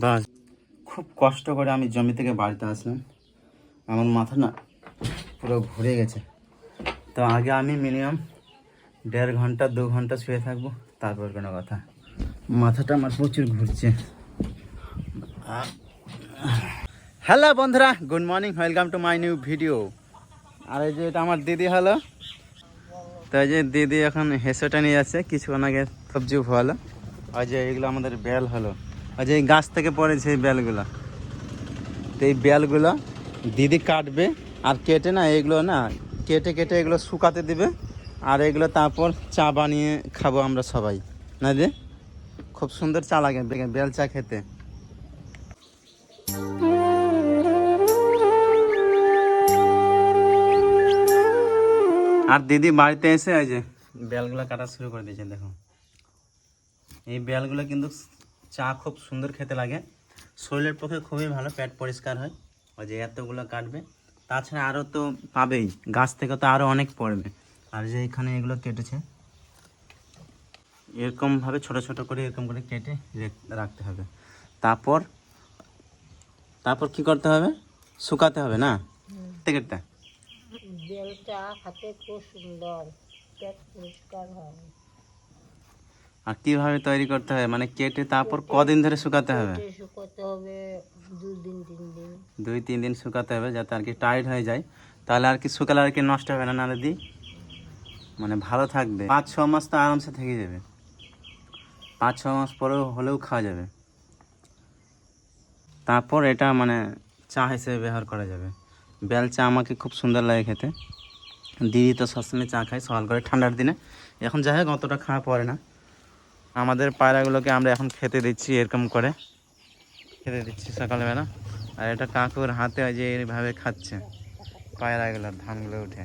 বাস। খুব কষ্ট করে আমি জমি থেকে বাড়িতে আসলাম। আমার মাথা না পুরো ঘুরে গেছে। তো আগে আমি মিনিমাম দেড় ঘণ্টা, দু ঘণ্টা শুয়ে থাকব, তারপর কোনো কথা। মাথাটা আমার প্রচুর ঘুরছে। হ্যালো বন্ধুরা, good morning, welcome to my new video. আর এই যে এটা আমার দিদি হলো তো এই যে দিদি এখন হেসোটা নিয়ে যাচ্ছে, কিছুক্ষণ আগে সবজি হলো আর যে এগুলো আমাদের বেল হলো আর যে গাছ থেকে পড়েছে এই বেলগুলো। তো এই বেলগুলো দিদি কাটবে আর কেটে না এগুলো না, কেটে কেটে এগুলো শুকাতে দিবে। আর এগুলো তারপর চা বানিয়ে খাব আমরা সবাই। না যে খুব সুন্দর চা লাগে বেল চা খেতে। আর দিদি বাড়িতে এসে যে বেলগুলো কাটা শুরু করে দিয়েছে দেখো। এই বেলগুলো কিন্তু চা খুব সুন্দর খেতে লাগে। শরীরের পক্ষে খুবই ভালো, পেট পরিষ্কার হয়। ওই যে এতগুলো কাটবে। তাছাড়া আরও তো পাবেই, গাছ থেকে তো আরও অনেক পড়বে। আর যে এখানে এগুলো কেটেছে এরকমভাবে ছোট ছোট করে এরকম করে কেটে রাখতে হবে। তারপর তারপর কি করতে হবে? শুকাতে হবে না? কেটে বেলটা হাতে খুব সুন্দর, পেট পরিষ্কার হয়। আর কীভাবে তৈরি করতে হবে মানে কেটে তারপর কদিন ধরে শুকাতে হবে? পেটে হবে দুদিন তিন দিন। দুই তিন দিন শুকাতে হবে যাতে আর কি টাইট হয়ে যায়। তাহলে আর কি শুকালে আর কি নষ্ট হবে না নালে দি মানে ভালো থাকবে। পাঁচ ছ মাস তো আরামসে থেকে যাবে। পাঁচ ছ মাস পরেও হলেও খাওয়া যাবে। তারপর এটা মানে চা হিসেবে ব্যবহার করা যাবে। বেল চা আমাকে খুব সুন্দর লাগে খেতে। দিদি তো সবসময় চা খায় সকাল করে ঠান্ডার দিনে। এখন যাই হোক অতটা খাওয়া পড়ে না। আমাদের পায়রাগুলোকে আমরা এখন খেতে দিচ্ছি এরকম করে। খেতে দিচ্ছি সকালবেলা। আর এটা কাকুর হাতে যে এইভাবে খাচ্ছে পায়রাগুলো, ধানগুলো উঠে।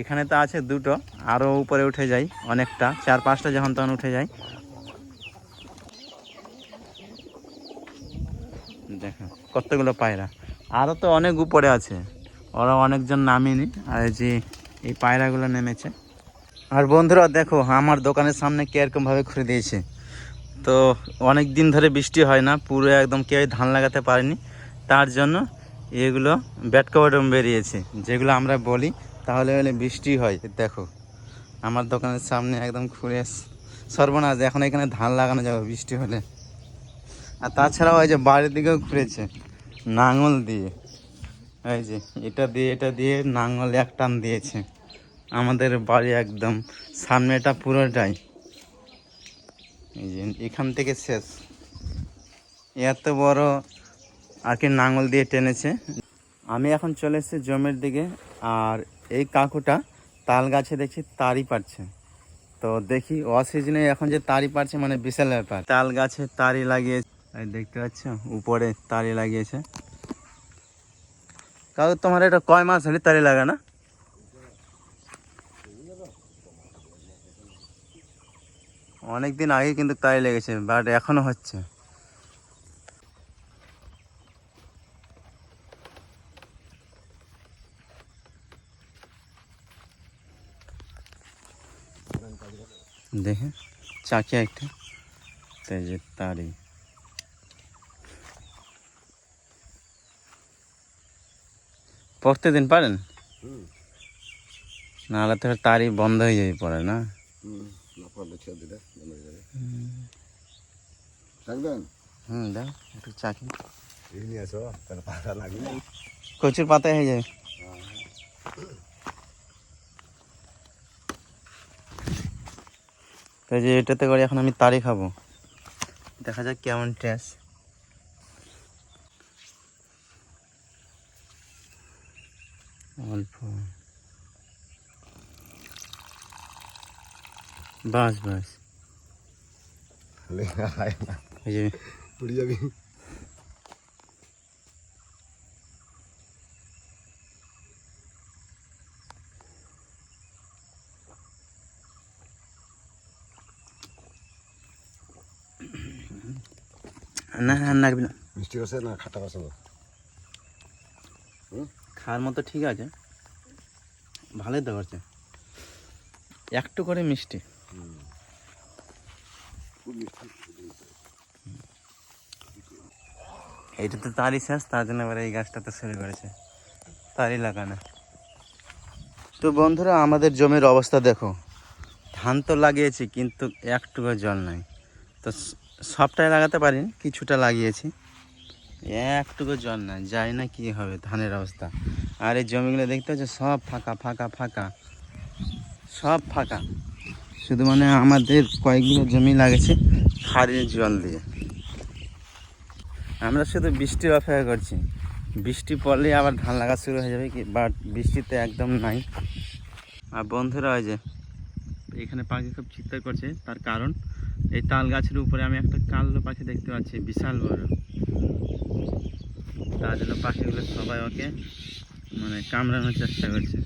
এখানে তো আছে দুটো আরও উপরে উঠে যায় অনেকটা, চার পাঁচটা যখন তখন উঠে যায়। দেখো, কতগুলো পায়রা। আরও তো অনেক উপরে আছে, ওরা অনেকজন নামেনি, আর এই যে এই পায়রাগুলো নেমেছে। আর বন্ধুরা দেখো, আমার দোকানের সামনে কীরকমভাবে খুঁড়ে দিয়েছে। তো অনেক দিন ধরে বৃষ্টি হয় না, পুরো একদম কেউ ধান লাগাতে পারেনি। তার জন্য এগুলো ব্যাটকবাটম বেরিয়েছে, যেগুলো আমরা বলি, তাহলে হলে বৃষ্টি হয়। দেখো, আমার দোকানের সামনে একদম খুঁড়ে সর্বনাশ, এখন এখানে ধান লাগানো যাবে বৃষ্টি হলে। আর তাছাড়াও ওই যে বাড়ির দিকেও ঘুরেছে নাঙল দিয়ে। এই যে, এটা দিয়ে এটা দিয়ে নাঙল এক টান দিয়েছে। আমাদের বাড়ি একদম সামনেটা পুরোটাই। এখান থেকে শেষ। এত বড় আর কি নাঙল দিয়ে টেনেছে। আমি এখন চলে এসেছি জমির দিকে, আর এই কাকুটা তাল গাছে দেখছি তারই পারছে তো দেখি অসিজনে এখন যে তারি পারছে মানে বিশাল ব্যাপার। তাল গাছে তারি লাগিয়েছে। দেখতে পাচ্ছ, উপরে তারি লাগিয়েছে। কাকু, তোমার এটা কয় মাস হলে তারি লাগা না? অনেক দিন আগে কিন্তু তাই লেগেছে বাট এখনও হচ্ছে। দেখে চাকি একটা। তারই। প্রতিদিন পারেন? নাহলে তো তারই বন্ধ হয়ে যাবে পরে না? না পারলে ছেড়ে দিলে বন্ধ হয়ে যাবে। থাকবেন হুম দাও একটু চাকি এই নিয়ে আসো তাহলে পাতা লাগবে। কচুর পাতায় হয়ে যাবে। তো যে এটাতে করে এখন আমি তারি খাব। দেখা যাক কেমন টেস্ট অল্প। বাস বাস। পুড়ে যাবি। না না লাগবে না। মিষ্টি করছে না খাটা করছে খাওয়ার মতো ঠিক আছে। ভালোই তো করছে। একটু করে মিষ্টি। এইটা তো তারই শেষ তার জন্য এবার এই গাছটাতে শুরু করেছে তারই লাগানো। তো বন্ধুরা, আমাদের জমির অবস্থা দেখো। ধান তো লাগিয়েছি, কিন্তু একটুকু জল নাই। তো সবটাই লাগাতে পারিনি, কিছুটা লাগিয়েছি। একটুকু জল নাই যাই না কি হবে ধানের অবস্থা। আর এই জমিগুলো দেখতে হচ্ছে সব ফাঁকা ফাঁকা ফাঁকা। সব ফাঁকা। শুধু মানে আমাদের কয়েকগুলো জমি লাগেছে খারির জল দিয়ে। আমরা শুধু বৃষ্টির অপেক্ষা করছি। বৃষ্টি পড়লেই আবার ধান লাগা শুরু হয়ে যাবে কি? বাট বৃষ্টিতে একদম নাই। আর বন্ধুরা ওই যে, এখানে পাখি খুব চিৎকার করছে। তার কারণ, এই তাল গাছের উপরে আমি একটা কালো পাখি দেখতে পাচ্ছি, বিশাল বড়। তার জন্য পাখিগুলো সবাই ওকে মানে কামড়ানোর চেষ্টা করছে।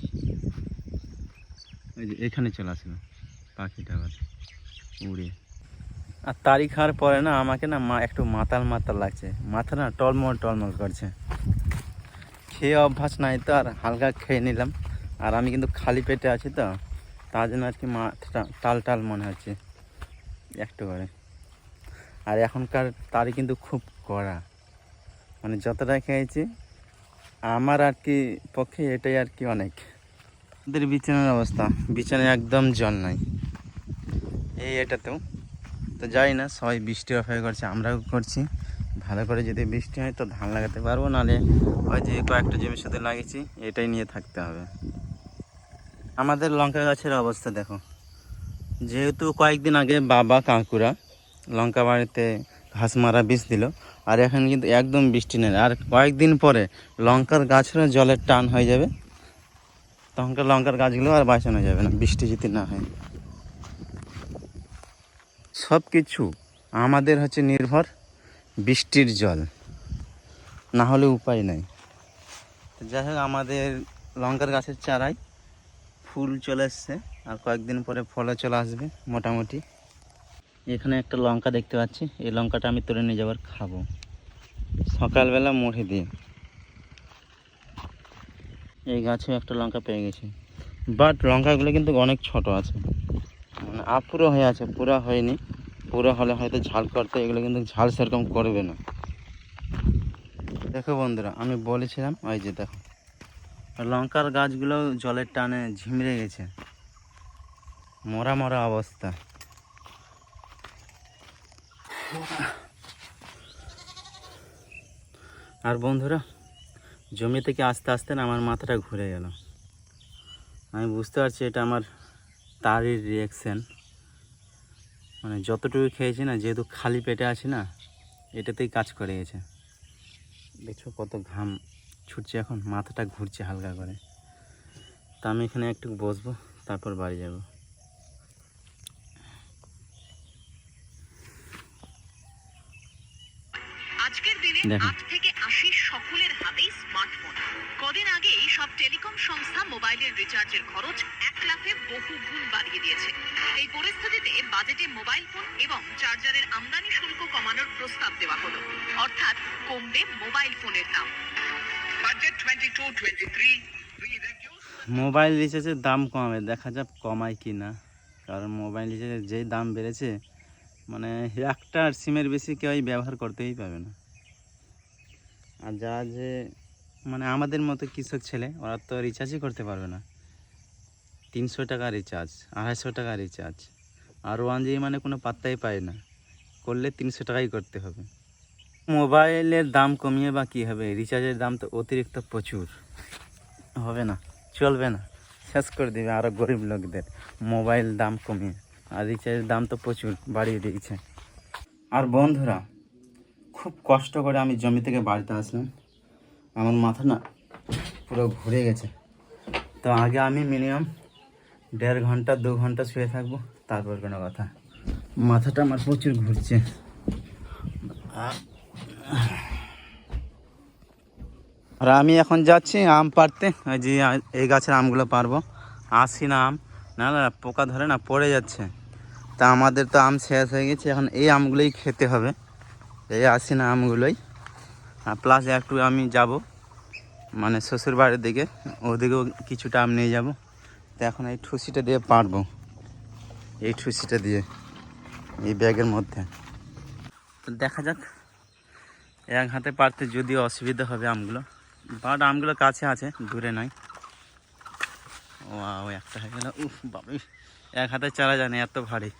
ওই যে এখানে চলে আসলো পাখিটা আবার উড়ে। আর তারি খাওয়ার পরে না আমাকে না মা একটু মাতাল মাতাল লাগছে। মাথা না টলমল টলমল করছে। খেয়ে অভ্যাস নাই তো, আর হালকা খেয়ে নিলাম। আর আমি কিন্তু খালি পেটে আছি তো, তার জন্য আর কি মাথাটা টাল টাল মনে হচ্ছে। একটু করে। আর এখনকার তারি কিন্তু খুব কড়া। মানে যতটা খেয়েছি, আমার আর কি পক্ষে এটাই আর কি অনেক। ওদের বিছানার অবস্থা। বিছানায় একদম জল নাই। এই এটাতেও। তো যাই না, সবাই বৃষ্টি অপেক্ষা করছে, আমরাও করছি। ভালো করে যদি বৃষ্টি হয় তো ধান লাগাতে পারব, নাহলে ওই যে কয়েকটা জমির সাথে লাগিয়েছি, এটাই নিয়ে থাকতে হবে। আমাদের লঙ্কা গাছের অবস্থা দেখো। যেহেতু কয়েকদিন আগে বাবা কাকুরা লঙ্কা বাড়িতে ঘাস মারা বীজ দিল, আর এখন কিন্তু একদম বৃষ্টি নেই। আর কয়েকদিন পরে লঙ্কার গাছেরও জলের টান হয়ে যাবে। তখনকার লঙ্কার গাছগুলো আর বাঁচানো যাবে না, বৃষ্টি যদি না হয়। সব কিছু আমাদের হচ্ছে নির্ভর বৃষ্টির জল, না হলে উপায় নাই। যাই হোক, আমাদের লঙ্কার গাছের চারায় ফুল চলে এসছে, আর কয়েকদিন পরে ফলে চলে আসবে মোটামুটি। এখানে একটা লঙ্কা দেখতে পাচ্ছি, এই লঙ্কাটা আমি তুলে নিয়ে যাবার খাব। সকালবেলা মুড়ি দিয়ে। এই গাছেও একটা লঙ্কা পেয়ে গেছি। বাট লঙ্কাগুলো কিন্তু অনেক ছোট আছে। মানে আপুরো হয়ে আছে, পুরো হয়নি। পুরো হলে হয়তো ঝাল করতে, এগুলো কিন্তু ঝাল সেরকম করবে না। দেখো বন্ধুরা, আমি বলেছিলাম, ওই যে দেখো। লঙ্কার গাছগুলো জলের টানে ঝিমড়ে গেছে। মরা মরা অবস্থা। আর বন্ধুরা জমি থেকে আস্তে আস্তে না আমার মাথাটা ঘুরে গেল। আমি বুঝতে পারছি এটা আমার তারই রিয়াকশান মানে যতটুকু খেয়েছি না যেহেতু খালি পেটে আছি না এটাতেই কাজ করে গেছে। দেখছ কত ঘাম ছুটছে এখন মাথাটা ঘুরছে হালকা করে। তা আমি এখানে একটু বসবো তারপর বাড়ি যাব। আজকের দিনে সকলের হাতেই স্মার্টফোন কদিন আগেই সব টেলিকম সংস্থা মোবাইলের রিচার্জের খরচ এক লাখে বহু গুণ বাড়িয়ে দিয়েছে। এই পরিস্থিতিতে বাজেটে মোবাইল ফোন এবং চার্জারের আমদানি শুল্ক কমানোর প্রস্তাব দেওয়া হলো। অর্থাৎ কমবে মোবাইল ফোনের দাম। Budget twenty two twenty three mobile রিচার্জের দাম কমে দেখা যাক কমায় কি না। কারণ মোবাইল রিচার্জের যেই দাম বেড়েছে মানে একটা সিমের বেশি কেউই ব্যবহার করতেই পাবে না। আর যা যে মানে আমাদের মতো কৃষক ছেলে, ওরা তো রিচার্জই করতে পারবে না। তিনশো টাকা রিচার্জ আড়াইশো টাকা রিচার্জ আর ওয়ান জি মানে কোনো পাত্তাই পায় না। করলে তিনশো টাকাই করতে হবে। মোবাইলের দাম কমিয়ে বা কী হবে? রিচার্জের দাম তো অতিরিক্ত প্রচুর। হবে না, চলবে না। শেষ করে দেবে আরও গরিব লোকদের। মোবাইল দাম কমিয়ে। আর রিচার্জের দাম তো প্রচুর বাড়িয়ে দিয়েছে। আর বন্ধুরা খুব কষ্ট করে আমি জমি থেকে বাড়িতে আসলাম। আমার মাথা না পুরো ঘুরে গেছে। তো আগে আমি মিনিমাম দেড় ঘণ্টা, দু ঘণ্টা শুয়ে থাকব, তারপর কোনো কথা। মাথাটা আমার প্রচুর ঘুরছে। আর আমি এখন যাচ্ছি আম পাড়তে। ওই যে এই গাছের আমগুলো পারব আসি না আম। না না, পোকা ধরে না পড়ে যাচ্ছে। তা আমাদের তো আম শেষ হয়ে গেছে। এখন এই আমগুলোই খেতে হবে। এই আসি না আমগুলোই। আর প্লাস একটু আমি যাব মানে শ্বশুর বাড়ির দিকে, ওদিকেও কিছুটা আম নিয়ে যাব। তো এখন এই ঠুসিটা দিয়ে পারব এই ঠুসিটা দিয়ে, এই ব্যাগের মধ্যে। তো দেখা যাক, এক হাতে পারতে যদিও অসুবিধা হবে আমগুলো। বাট আমগুলো কাছে আছে, দূরে নাই ও একটা হয়ে গেল। উফ বাবু এক হাতে চালা যায় না এত ভারী।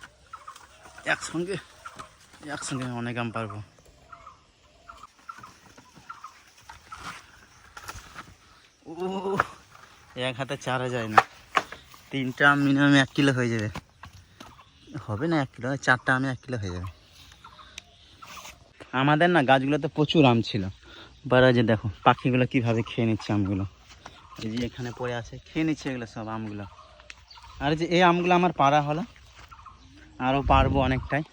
একসঙ্গে একসঙ্গে অনেক আম পারব ও এক হাতে চারা যায় না। তিনটা আম মিনিমাম এক কিলো হয়ে যাবে। হবে না এক কিলো চারটা আমি এক কিলো হয়ে যাবে। আমাদের না গাছগুলোতে প্রচুর আম ছিল। বারা যে দেখো, পাখিগুলো কীভাবে খেয়ে নিচ্ছে আমগুলো। এই যে এখানে পড়ে আছে, খেয়ে নিচ্ছে এগুলো সব আমগুলো। আর যে এই আমগুলো আমার পাড়া হলো। আরও পারব অনেকটাই।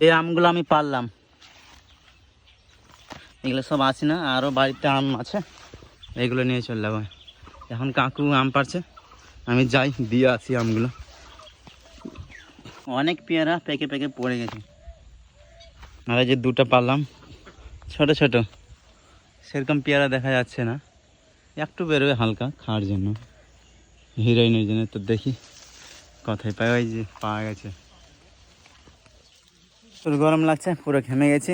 এই আমগুলো আমি পারলাম। এগুলো সব আছে না আরও বাড়িতে আম আছে। এগুলো নিয়ে চললাম এখন কাকু আম পারছে, আমি যাই, দিয়ে আসি আমগুলো। অনেক পেয়ারা পেকে পেকে পড়ে গেছে। আর যে দুটো পারলাম, ছোট ছোট। সেরকম পেয়ারা দেখা যাচ্ছে না। একটু বেরোবে হালকা খাওয়ার জন্য। হিরোইনের জন্য তো দেখি। কথাই পাই ওই যে পাওয়া গেছে। তোর গরম লাগছে, পুরো ঘেমে গেছি।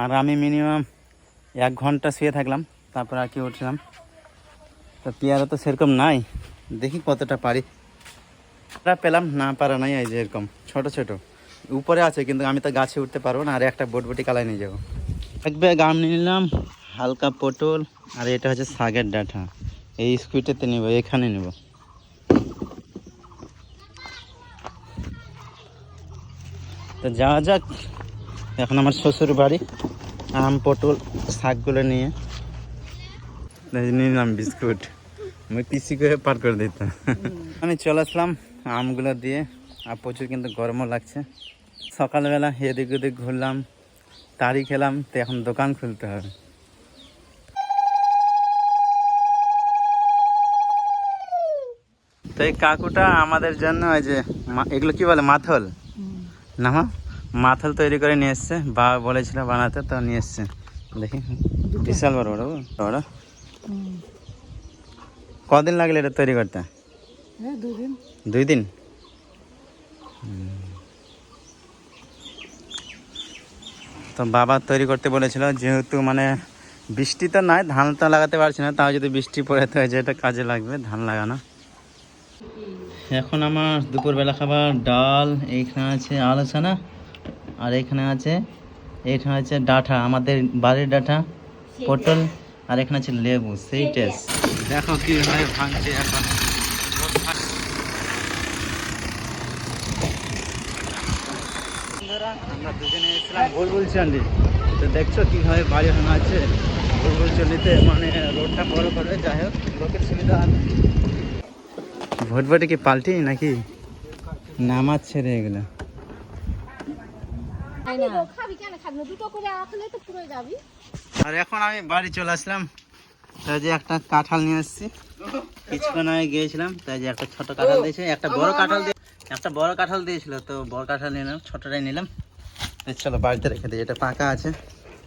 আর আমি মিনিমাম এক ঘণ্টা শুয়ে থাকলাম, তারপর আর কি উঠলাম। তো পেয়ারা তো সেরকম নাই, দেখি কতটা পারি। পেলাম, না পারা নাই, এই যে এরকম, ছোট ছোট। উপরে আছে, কিন্তু আমি তো গাছে উঠতে পারব না, আর একটা বটবটি কালায় নিয়ে যাব। এক ব্যাগ আম নিয়ে নিলাম, হালকা পটল, আর এটা হচ্ছে শাকের ডাঁটা। এই স্কুইটেতে নেব, এখানে নেব। তো যাওয়া যাক। এখন আমার শ্বশুর বাড়ি, আম, পটল, শাকগুলো নিয়ে। নিলাম বিস্কুট। আমি পিসি করে পার করে দিতাম। আমি চলে আসলাম আমগুলো দিয়ে। আর প্রচুর কিন্তু গরমও লাগছে। সকালবেলা এদিক ওদিক ঘুরলাম তাড়ি খেলাম, তো এখন দোকান খুলতে হবে। তো এই কাকুটা আমাদের জন্য ওই যে এগুলো কি বলে? মাথল? না মা মাথল তৈরি করে নিয়ে এসছে। বা বলেছিল বানাতে তো নিয়ে এসছে। দেখি বিশাল বড় বড় বড়। কদিন লাগল এটা তৈরি করতে? দুই দিন? তো বাবা তৈরি করতে বলেছিল যেহেতু মানে বৃষ্টি তো নাই ধান তো লাগাতে পারছি না তাও যদি বৃষ্টি পড়ে তো এই যে এটা কাজে লাগবে ধান লাগানো। এখন আমার দুপুরবেলা খাবার ডাল এইখানে আছে আলোচনা আর এখানে আছে এইখানে আছে ডাঁটা আমাদের বাড়ির ডাঁটা পটল আর এখানে আছে লেবু সেই টেস্ট দেখো কীভাবে ভাঙছে এখন। আমরা দুজনে এসেছিলাম বুলবুল চন্ডী। তো দেখছ কীভাবে বাড়ি ভাঙা আছে বুলবুল চন্ডীতে মানে রোডটা বড় করে যাই হোক লোকের সুবিধা ভোটভোটে কি পাল্টি নাকি? নামাচ্ছে রে এগুলো। আর এখন আমি বাড়ি চলে আসলাম। তাই যে একটা কাঁঠাল নিয়ে এসেছি কিছুক্ষণ আগে গিয়েছিলাম তাই যে একটা ছোট কাঁঠাল দিয়েছে একটা বড় কাঁঠাল দিয়ে একটা বড় কাঁঠাল দিয়েছিল তো বড় কাঁঠাল নিলাম ছোটটাই নিলাম। চলো বাড়িতে রেখে দিই এটা পাকা আছে।